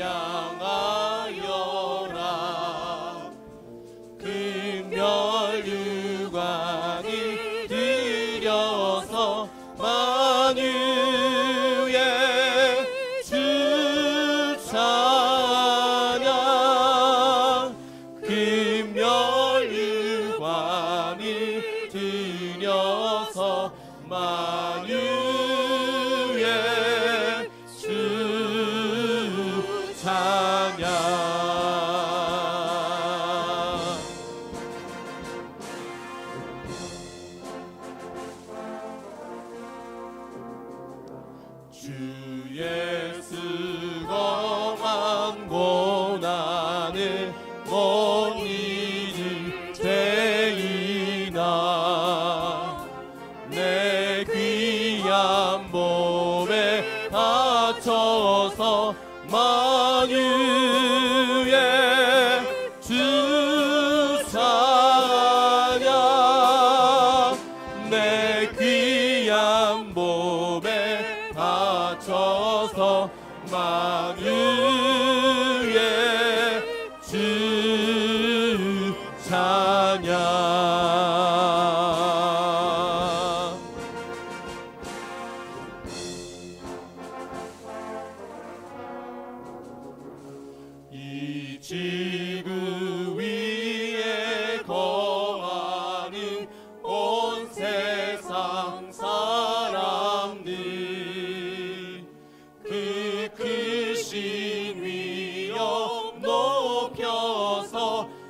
야. 주의 수고만 고난을 못 잊을 때이나 내 귀한 몸에 바쳐서 만유 만유의 주 찬양 이 지.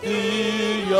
엎드려